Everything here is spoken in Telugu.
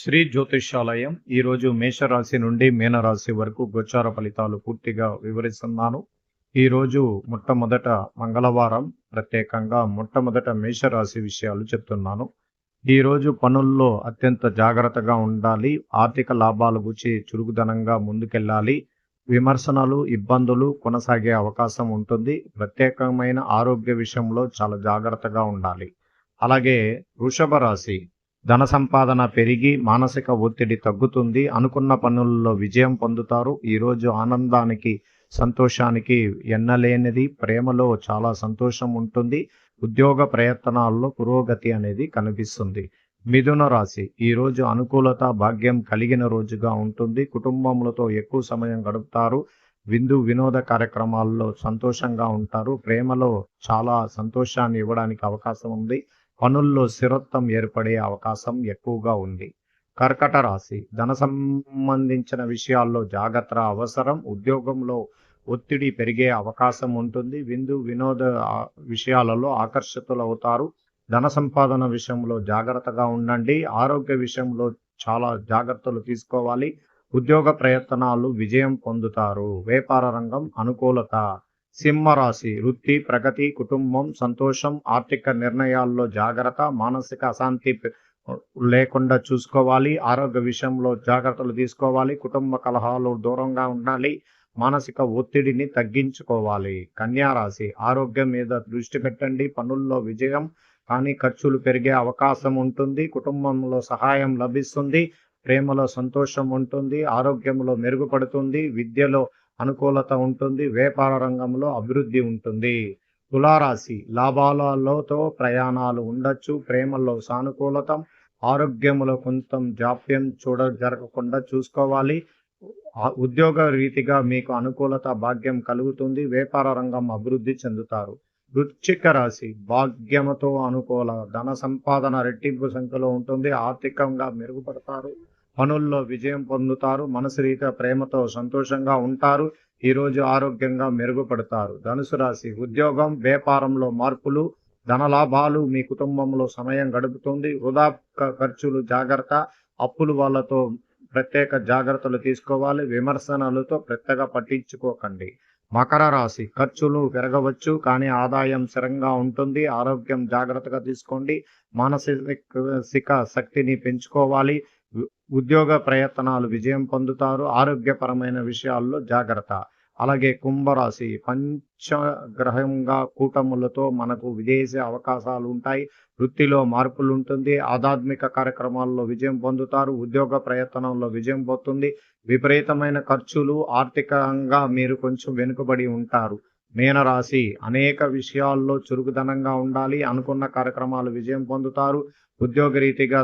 శ్రీ జ్యోతిష్యాలయం ఈరోజు మేషరాశి నుండి మీనరాశి వరకు గోచార ఫలితాలు పూర్తిగా వివరిస్తున్నాను. ఈరోజు మొట్టమొదట మంగళవారం ప్రత్యేకంగా మొట్టమొదట మేషరాశి విషయాలు చెప్తున్నాను. ఈరోజు పనుల్లో అత్యంత జాగ్రత్తగా ఉండాలి ఆర్థిక లాభాల గురించి చురుకుదనంగా ముందుకెళ్ళాలి విమర్శనలు ఇబ్బందులు కొనసాగే అవకాశం ఉంటుంది. ప్రత్యేకమైన ఆరోగ్య విషయంలో చాలా జాగ్రత్తగా ఉండాలి. అలాగే వృషభ రాశి ధన సంపాదన పెరిగి మానసిక ఒత్తిడి తగ్గుతుంది. అనుకున్న పనుల్లో విజయం పొందుతారు. ఈరోజు ఆనందానికి సంతోషానికి ఎన్నలేనిది ప్రేమలో చాలా సంతోషం ఉంటుంది. ఉద్యోగ ప్రయత్నాల్లో పురోగతి అనేది కనిపిస్తుంది. మిథున రాశి ఈరోజు అనుకూలత భాగ్యం కలిగిన రోజుగా ఉంటుంది. కుటుంబములతో ఎక్కువ సమయం గడుపుతారు. విందు వినోద కార్యక్రమాల్లో సంతోషంగా ఉంటారు. ప్రేమలో చాలా సంతోషాన్ని ఇవ్వడానికి అవకాశం ఉంది. పనుల్లో స్థిరత్వం ఏర్పడే అవకాశం ఎక్కువగా ఉంది. కర్కట రాశి ధన సంబంధించిన విషయాల్లో జాగ్రత్త అవసరం ఉద్యోగంలో ఒత్తిడి పెరిగే అవకాశం ఉంటుంది. విందు వినోద విషయాలలో ఆకర్షితులు అవుతారు. ధన సంపాదన విషయంలో జాగ్రత్తగా ఉండండి. ఆరోగ్య విషయంలో చాలా జాగ్రత్తలు తీసుకోవాలి. ఉద్యోగ ప్రయత్నాలు విజయం పొందుతారు. వ్యాపార రంగం అనుకూలత సింహరాశి వృత్తి ప్రగతి కుటుంబం సంతోషం ఆర్థిక నిర్ణయాల్లో జాగ్రత్త మానసిక అశాంతి లేకుండా చూసుకోవాలి ఆరోగ్య విషయంలో జాగ్రత్తలు తీసుకోవాలి కుటుంబ కలహాలు దూరంగా ఉండాలి మానసిక ఒత్తిడిని తగ్గించుకోవాలి. కన్యారాశి ఆరోగ్యం మీద దృష్టి పెట్టండి పనుల్లో విజయం కానీ ఖర్చులు పెరిగే అవకాశం ఉంటుంది కుటుంబంలో సహాయం లభిస్తుంది ప్రేమలో సంతోషం ఉంటుంది ఆరోగ్యంలో మెరుగుపడుతుంది విద్యలో అనుకూలత ఉంటుంది వ్యాపార రంగంలో అభివృద్ధి ఉంటుంది. తులారాశి లాభాలతో ప్రయాణాలు ఉండొచ్చు ప్రేమల్లో సానుకూలత ఆరోగ్యంలో కొంత జాప్యం చూడ జరగకుండా చూసుకోవాలి. ఉద్యోగ రీతిగా మీకు అనుకూలత భాగ్యం కలుగుతుంది వ్యాపార రంగం అభివృద్ధి చెందుతారు. వృచ్చిక రాశి భాగ్యముతో అనుకూల ధన సంపాదన రెట్టింపు సంఖ్యలో ఉంటుంది ఆర్థికంగా మెరుగుపడతారు. పనుల్లో విజయం పొందుతారు మనసు రీత్యా ప్రేమతో సంతోషంగా ఉంటారు ఈరోజు ఆరోగ్యంగా మెరుగుపడతారు. ధనుసు రాశి ఉద్యోగం వ్యాపారంలో మార్పులు ధన లాభాలు మీ కుటుంబంలో సమయం గడుపుతుంది వృధా ఖర్చులు జాగ్రత్త అప్పులు వాళ్ళతో ప్రత్యేక జాగ్రత్తలు తీసుకోవాలి విమర్శనలతో పెద్దగా పట్టించుకోకండి. మకర రాశి ఖర్చులు పెరగవచ్చు కానీ ఆదాయం స్థిరంగా ఉంటుంది ఆరోగ్యం జాగ్రత్తగా తీసుకోండి మానసిక శక్తిని పెంచుకోవాలి ఉద్యోగ ప్రయత్నాలు విజయం పొందుతారు ఆరోగ్యపరమైన విషయాల్లో జాగ్రత్త. అలాగే కుంభరాశి పంచగ్రహంగా కూటములతో మనకు విదేశీ అవకాశాలు ఉంటాయి వృత్తిలో మార్పులు ఉంటుంది ఆధ్యాత్మిక కార్యక్రమాల్లో విజయం పొందుతారు ఉద్యోగ ప్రయత్నంలో విజయం పొందుతుంది విపరీతమైన ఖర్చులు ఆర్థికంగా మీరు కొంచెం వెనుకబడి ఉంటారు. మీనరాశి అనేక విషయాల్లో చురుకుదనంగా ఉండాలి అనుకున్న కార్యక్రమాలు విజయం పొందుతారు ఉద్యోగ రీతిగా